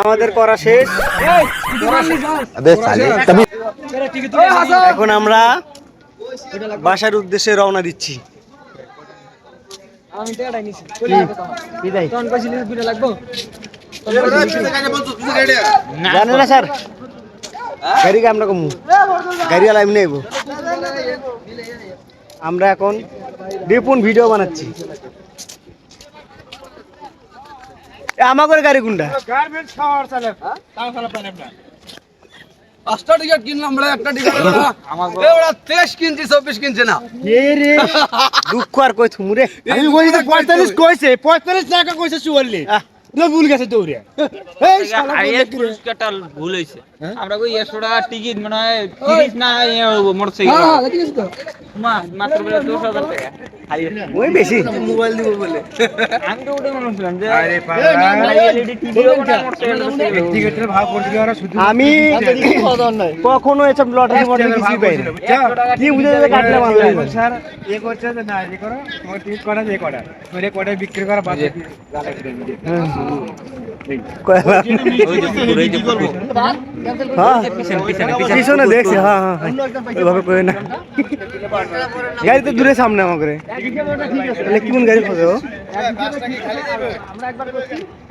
আমাদের করা শেষ। এখন আমরা বাসার উদ্দেশ্যে রওনা দিচ্ছি। আমি জানে না স্যার? গাড়ি আমরা কমু। গাড়ি আলাম নেব আমরা এখন ডিপুন ভিডিও বানাচ্ছি। এ, আমাদের গাড়ি কোনটা? পাঁচটা টিকিট কিনলাম আমরা একটা টিকিট ওরা তেইশ কিনছি চব্বিশ কিনছে না। এ রে? দুঃখ আর কই থুমুরে আমি কইছি পঁয়তাল্লিশ কইছে পঁয়তাল্লিশ টাকা কইছে চুয়াল্লিশ। ভুল গেছে দৌড়ে। এই শালা? পুরস্কারটা ভুল হয়েছে। আমরা কই একশো টাকা টিকিট মানে হয় তিরিশ না মোটরসাইকেল। হ্যাঁ হ্যাঁ দেখিস তো? মাত্র বেলা দশ টাকা। ওই বেশি। মোবাইল দিব বলে। আমি তো ওটাই মনে করছিলাম যে আরে এলইডি টিভি মোটরসাইকেল টিকিটের ভাগ করছিল ওরা শুধু? আমি কখনো এসব লটারি মটারি কিছুই পাই না। কি বুঝে কাটলে মারলে স্যার এ করছে না এ করো তোমার টিকিট কটা বিক্রি করা বাদ হ্যাঁ। পিছনে দেখছি হ্যাঁ হ্যাঁ হ্যাঁ। ওইভাবে করে না গাড়ি তো দূরে সামনে আমাকে তাহলে কোন গাড়ি পাবে ও